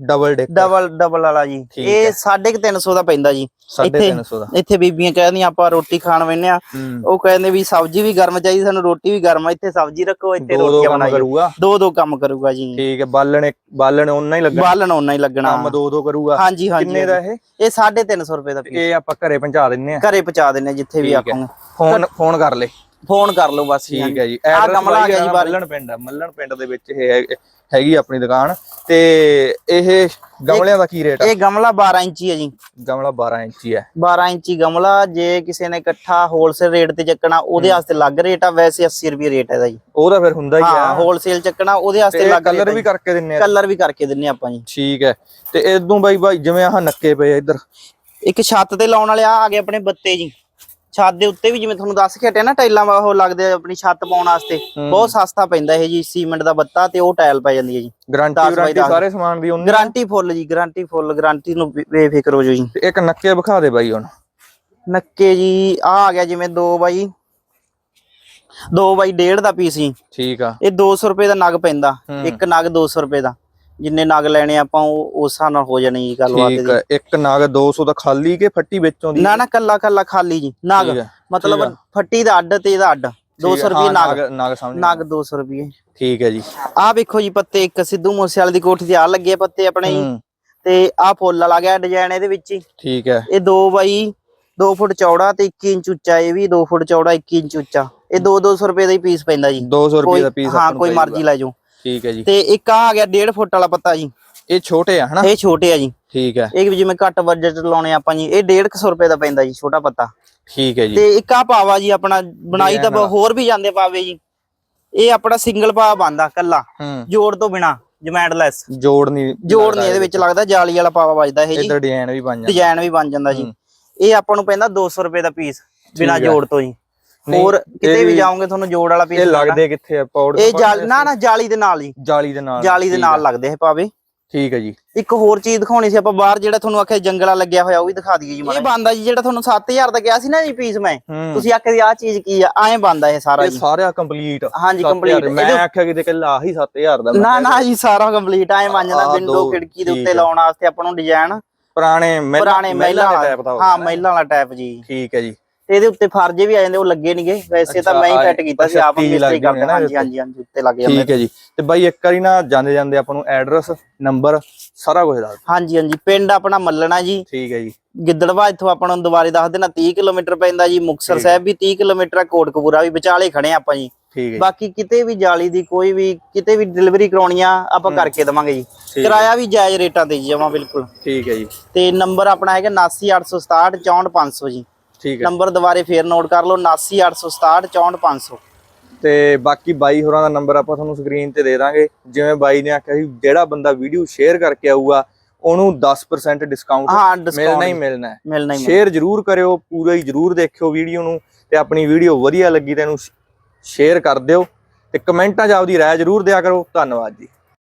ਡਬਲ ਡੇਕ ਡਬਲ ਡਬਲ ਵਾਲਾ ਜੀ। ਇਹ 350 ਦਾ ਪੈਂਦਾ ਜੀ। 350 ਦਾ। ਇੱਥੇ ਬੀਬੀਆਂ ਕਹਿੰਦੀਆਂ ਆਪਾਂ ਰੋਟੀ ਖਾਣ ਵੇਨੇ ਆ। ਉਹ ਕਹਿੰਦੇ ਵੀ ਸਬਜ਼ੀ ਵੀ ਗਰਮ ਚਾਹੀਦੀ ਸਾਨੂੰ ਰੋਟੀ ਵੀ ਗਰਮ ਆ। ਇੱਥੇ ਸਬਜ਼ੀ ਰੱਖੋ ਇੱਥੇ ਬਣਾਈਓ। ਕਰੂਗਾ। ਦੋ ਦੋ ਕੰਮ ਕਰੂਗਾ ਜੀ। ਠੀਕ ਹੈ ਬਾਲਣ ਬਾਲਣ ਉਹਨਾਂ ਹੀ ਲੱਗਣਾ। ਬਾਲਣ ਉਹਨਾਂ ਹੀ ਲੱਗਣਾ। ਕੰਮ ਦੋ ਦੋ ਕਰੂਗਾ। ਹਾਂਜੀ ਹਾਂਜੀ ਕਿੰਨੇ ਦਾ ਇਹ? ਇਹ 350 ਰੁਪਏ ਦਾ ਪੀਸ ਇਹ ਆਪਾਂ ਘਰੇ ਪਹੁੰਚਾ ਦਿੰਨੇ ਆ। ਘਰੇ ਪਹੁੰਚਾ ਦਿੰਨੇ ਆ ਜਿੱਥੇ ਵੀ। ਆਖੋਗੇ ਫੋਨ ਫੋਨ ਕਰ ਲੈ। ਫੋਨ ਕਰ ਲਓ ਬਸ ਠੀਕ ਹੈ ਜੀ। ਗਮਲਾ ਆ ਗਿਆ ਜੀ ਬਾਹਰ। ਮੱਲਣ ਪਿੰਡ ਮੱਲਣ ਪਿੰਡ ਦੇ ਵਿੱਚ ਇਹ ਹੈਗੀ ਆਪਣੀ ਦੁਕਾਨ ਤੇ ਇਹ ਗਮਲਿਆਂ ਦਾ ਕੀ ਰੇਟ ਆ? ਇਹ ਗਮਲਾ 12 ਇੰਚੀ ਹੈ ਜੀ। ਗਮਲਾ 12 ਇੰਚੀ ਹੈ 12 ਇੰਚੀ ਗਮਲਾ ਜੇ ਕਿਸੇ ਨੇ ਇਕੱਠਾ ਹੋਲਸੇਲ ਰੇਟ ਤੇ ਚੱਕਣਾ ਉਹਦੇ ਵਾਸਤੇ ਅਲੱਗ ਰੇਟ ਆ ਵੈਸੇ 80 ਰੁਪਏ ਰੇਟ ਹੈ ਇਹਦਾ ਜੀ। ਉਹਦਾ ਫਿਰ ਹੁੰਦਾ ਹੀ ਹਾਂ ਆ ਹੋਲਸੇਲ ਚੱਕਣਾ ਉਹਦੇ ਵਾਸਤੇ ਅਲੱਗ ਕਲਰ ਵੀ ਕਰਕੇ ਦਿੰਨੇ ਆ। ਕਲਰ ਵੀ ਕਰਕੇ ਦਿੰਨੇ ਆਪਾਂ ਜੀ। ਠੀਕ ਹੈ। ਤੇ ਇਦੋਂ ਬਾਈ ਬਾਈ ਜਿਵੇਂ ਆਹ ਨੱਕੇ ਪਏ ਇੱਧਰ। ਇੱਕ ਛੱਤ ਤੇ ਲਾਉਣ ਵਾਲੇ ਆ ਆ ਗਏ ਆਪਣੇ ਬੱਤੇ ਜੀ। ਛੱਤ ਦੇ ਉੱਤੇ ਵੀ ਜਿਵੇਂ ਤੁਹਾਨੂੰ ਦੱਸ ਕੇ ਹਟਿਆ ਨਾ ਟਾਈਲਾਂ ਵਾ ਉਹ ਲੱਗਦੇ ਆ ਆਪਣੀ ਛੱਤ ਪਾਉਣ ਵਾਸਤੇ। ਬਹੁਤ ਸਸਤਾ ਪੈਂਦਾ ਇਹ ਜੀ ਸੀਮੈਂਟ ਦਾ ਬੱਤਾ ਤੇ ਉਹ ਟਾਇਲ ਪੈ ਜਾਂਦੀ ਹੈ ਜੀ। ਗਾਰੰਟੀ ਦਸ। ਸਾਰੇ ਸਮਾਨ ਦੀ ਉਹਨੇ ਗਾਰੰਟੀ ਫੁੱਲ ਜੀ ਗਾਰੰਟੀ ਫੁੱਲ ਗਾਰੰਟੀ ਨੂੰ ਬੇਫਿਕਰ ਹੋ ਜਾਓ ਜੀ। ਇੱਕ ਨੱਕੇ ਵਿਖਾ ਦੇ ਬਾਈ ਹੁਣ। ਨੱਕੇ ਜੀ ਆ ਆ ਗਿਆ ਜਿਵੇਂ 2 ਬਾਈ। 2 ਬਾਈ 1.5 ਦਾ ਪੀਸ ਜੀ। ਠੀਕ ਆ। ਇਹ 200 ਰੁਪਏ ਦਾ ਨਗ ਪੈਂਦਾ। ਇੱਕ ਨਗ 200 ਰੁਪਏ ਦਾ। ਜਿੰਨੇ ਨਗ ਲੈਣੇ ਆਪਾਂ ਉਹ ਉਸ ਹਿਸਾਬ ਨਾਲ ਹੋ ਜਾਣੀ ਜੀ ਗੱਲਬਾਤ ਠੀਕ ਹੈ ਇੱਕ ਨਾਗ 200 ਦਾ ਖਾਲੀ ਕੇ ਫੱਟੀ ਵਿੱਚੋਂ ਦੀ? ਨਾ ਨਾ ਕੱਲਾ ਕੱਲਾ ਖਾਲੀ ਜੀ ਨਗ। ਠੀਕ ਹੈ, ਮਤਲਬ ਫੱਟੀ ਦਾ ਅੱਡ ਤੇ ਇਹਦਾ ਅੱਡ 200 ਰੁਪਏ ਨਗ। ਨਾਗ ਸਮਝ ਨਗ 200 ਰੁਪਏ। ਠੀਕ ਹੈ ਜੀ। ਆ ਵੇਖੋ ਜੀ ਪੱਤੇ ਇੱਕ ਸਿੱਧੂ ਮੂਸੇਵਾਲੇ ਦੀ ਕੋਠੀ ਤੇ ਆ ਲੱਗੇ ਪੱਤੇ ਆਪਣੇ ਜੀ। ਹੂੰ, ਤੇ ਆ ਫੁੱਲ ਵਾਲਾ ਗਿਆ ਡਿਜ਼ਾਈਨ ਇਹਦੇ ਵਿੱਚ ਹੀ। ਠੀਕ ਹੈ ਇਹ 2 ਬਾਈ 2 ਫੁੱਟ ਚੌੜਾ ਤੇ 21 ਇੰਚ ਉੱਚਾ ਇਹ ਵੀ 2 ਫੁੱਟ ਚੌੜਾ 21 ਇੰਚ ਉੱਚਾ। ਇਹ 2 200 ਰੁਪਏ ਦਾ ਹੀ ਪੀਸ ਪੈਂਦਾ ਜੀ। 200 ਰੁਪਏ ਦਾ ਪੀਸ ਹਾਂ ਕੋਈ ਮਰਜ਼ੀ ਲੈ ਜਾਓ। ਠੀਕ ਹੈ ਜੀ। ਤੇ ਇੱਕ ਆ ਗਿਆ 1.5 ਫੁੱਟ ਵਾਲਾ ਪੱਤਾ ਜੀ। ਇਹ ਛੋਟੇ ਆ ਹਨਾ? ਇਹ ਛੋਟੇ ਆ ਜੀ। ਠੀਕ ਹੈ। ਇਹ ਜਿਵੇਂ ਘੱਟ ਬਜਟ ਲਾਉਣੇ ਆਪਾਂ ਜੀ ਇਹ 150 ਰੁਪਏ ਦਾ ਪੈਂਦਾ ਜੀ ਛੋਟਾ ਪੱਤਾ। ਠੀਕ ਹੈ ਜੀ। ਤੇ ਇੱਕ ਆ ਪਾਵਾ ਜੀ ਆਪਣਾ ਬਣਾਈ ਤਾਂ ਹੋਰ ਵੀ ਜਾਂਦੇ ਪਾਵੇ ਜੀ। ਇਹ ਆਪਣਾ ਸਿੰਗਲ ਪਾ ਬੰਦਾ ਕੱਲਾ ਜੋੜ ਤੋਂ ਬਿਨਾ ਜਮੈਂਟਲੈਸ ਜੋੜ ਨਹੀਂ ਜੋੜ ਨਹੀਂ ਇਹਦੇ ਵਿੱਚ ਲੱਗਦਾ ਜਾਲੀ ਵਾਲਾ ਪਾਵਾ ਵੱਜਦਾ ਇਹ ਜੀ। ਇਧਰ ਡਿਜ਼ਾਈਨ ਵੀ ਬਣ ਜਾਂਦਾ। ਡਿਜ਼ਾਈਨ ਵੀ ਬਣ ਜਾਂਦਾ ਜੀ। ਇਹ ਆਪਾਂ ਨੂੰ ਪੈਂਦਾ 200 ਰੁਪਏ ਦਾ ਪੀਸ ਬਿਨਾ। ਜੋੜ ਤੋਂ ਜੀ। ਹੋਰ ਕਿਤੇ ਵੀ ਜਾਓਗੇ ਤੁਹਾਨੂੰ ਜੋੜ ਵਾਲਾ ਪੀਸ ਇਹ ਲੱਗਦੇ ਕਿੱਥੇ ਆ? ਪਾਉਡਰ ਇਹ ਜਾਲੀ ਨਾ ਨਾ ਜਾਲੀ ਦੇ ਨਾਲ ਜੀ ਜਾਲੀ ਦੇ ਨਾਲ ਜਾਲੀ ਦੇ ਨਾਲ ਹੈ, ਲੱਗਦੇ ਇਹ ਪਾਵੇ ਠੀਕ ਹੈ ਜੀ। ਇੱਕ ਹੋਰ ਚੀਜ਼ ਦਿਖਾਉਣੀ ਸੀ ਆਪਾਂ ਬਾਹਰ ਜਿਹੜਾ ਤੁਹਾਨੂੰ ਆਖਿਆ ਜੰਗਲਾ ਲੱਗਿਆ ਹੋਇਆ ਉਹ ਵੀ ਦਿਖਾ ਦਈਏ ਜੀ ਇਹ ਬੰਦਾ ਜੀ ਜਿਹੜਾ ਤੁਹਾਨੂੰ 7000 ਦਾ ਕਿਹਾ ਸੀ ਨਾ ਜੀ ਪੀਸ ਮੈਂ ਹੂੰ। ਤੁਸੀਂ ਆਖਿਆ ਸੀ ਆਹ ਚੀਜ਼ ਕੀ ਆ? ਐਂ ਬੰਦਾ ਇਹ ਸਾਰਾ ਇਹ ਜੀ। ਸਾਰਾ ਕੰਪਲੀਟ ਹਾਂਜੀ complete। ਮੈਂ ਆਖਿਆ ਕਿ ਕੱਲਾ ਆਹੀ 7000 ਦਾ ਨਾ ਨਾ ਜੀ ਸਾਰਾ ਕੰਪਲੀਟ ਐਂ ਆਹ ਵਿੰਡੋ ਖਿੜਕੀ ਦੇ ਉੱਤੇ ਹੈ। ਲਾਉਣ ਵਾਸਤੇ ਆਪਾਂ ਨੂੰ ਡਿਜ਼ਾਈਨ ਪੁਰਾਣੇ ਮਹਿਲਾ ਮਹਿਲਾ ਟਾਈਪ ਦਾ ਵਾਲਾ ਹਾਂ ਮਹਿਲਾ ਵਾਲਾ ਟਾਈਪ ਜੀ। ਠੀਕ ਹੈ ਜੀ। ਤੇ ਇਹਦੇ ਉੱਤੇ ਫਰਜੇ ਵੀ ਆ ਜਾਂਦੇ ਉਹ ਲੱਗੇ ਨਹੀਂਗੇ ਵੈਸੇ ਤਾਂ ਮੈਂ ਹੀ ਫਿੱਟ ਕੀਤਾ ਸੀ ਆਪ ਮਿਸਤਰੀ ਕਰਦਾ ਹਾਂਜੀ ਹਾਂਜੀ ਹਾਂਜੀ ਉੱਤੇ ਲੱਗ ਜਾਂਦੇ ਠੀਕ ਹੈ ਜੀ। ਤੇ ਬਾਈ ਇੱਕ ਵਾਰੀ ਨਾ ਜਾਂਦੇ ਜਾਂਦੇ ਆਪਾਂ ਨੂੰ ਐਡਰੈਸ ਨੰਬਰ ਸਾਰਾ ਕੁਝ ਦੱਸ। ਹਾਂਜੀ ਹਾਂਜੀ ਪਿੰਡ ਆਪਣਾ ਮੱਲਣਾ ਜੀ। ਠੀਕ ਹੈ ਜੀ। ਗਿੱਦੜਵਾ ਇੱਥੋਂ ਆਪਾਂ ਨੂੰ ਦੁਬਾਰੇ ਦੱਸ ਦੇਣਾ 30 ਕਿਲੋਮੀਟਰ ਪੈਂਦਾ ਜੀ। ਮੁਕਸਰ ਸਾਹਿਬ ਵੀ 30 ਕਿਲੋਮੀਟਰ ਆ ਕੋਟਕਪੂਰਾ ਵੀ ਵਿਚਾਲੇ ਖੜੇ ਆਪਾਂ ਜੀ। ਠੀਕ ਹੈ ਜੀ, ਬਾਕੀ ਕਿਤੇ ਵੀ ਜਾਲੀ ਦੀ ਕੋਈ ਵੀ ਕਿਤੇ ਵੀ ਡਿਲੀਵਰੀ ਕਰਾਉਣੀ ਆ ਆਪਾਂ ਕਰਕੇ ਦਵਾਂਗੇ ਜੀ। ਕਿਰਾਇਆ ਵੀ ਜਾਇਜ਼ ਰੇਟਾਂ ਤੇ ਜੀ ਜਮਾ ਬਿਲਕੁਲ। ਠੀਕ ਹੈ ਜੀ। ਤੇ ਨੰਬਰ ਆਪਣਾ ਹੈਗਾ 79867 64500 ਜੀ। ਨੰਬਰ ਦੁਬਾਰੇ ਫੇਰ ਨੋਟ ਕਰ ਲਓ 79867 64500 ਤੇ ਬਾਕੀ ਬਾਈ ਹੋਰਾਂ ਦਾ ਨੰਬਰ ਆਪਾਂ ਤੁਹਾਨੂੰ ਸਕਰੀਨ ਤੇ ਦੇ ਦਾਂਗੇ। ਜਿਵੇਂ ਬਾਈ ਨੇ ਆਖਿਆ ਸੀ ਜਿਹੜਾ ਬੰਦਾ ਵੀਡੀਓ ਸ਼ੇਅਰ ਕਰਕੇ ਆਊਗਾ ਉਹਨੂੰ 10% ਡਿਸਕਾਊਂਟ ਮਿਲਣਾ ਡਿਸਕਾਊਂਟ ਹੀ ਮਿਲਣਾ ਹੈ। ਮਿਲਣਾ ਹੀ ਸ਼ੇਅਰ ਜਰੂਰ ਕਰਿਓ ਪੂਰਾ ਹੀ ਜਰੂਰ ਦੇਖਿਓ ਵੀਡੀਓ ਨੂੰ ਤੇ ਆਪਣੀ ਵੀਡੀਓ ਵਧੀਆ ਲੱਗੀ ਤਾਂ ਇਹਨੂੰ ਸ਼ੇਅਰ ਕਰ ਦਿਓ ਤੇ ਕਮੈਂਟਾਂ 'ਚ ਆਪਦੀ ਰਾਏ ਜਰੂਰ ਦਿਆ ਕਰੋ। ਧੰਨਵਾਦ ਜੀ।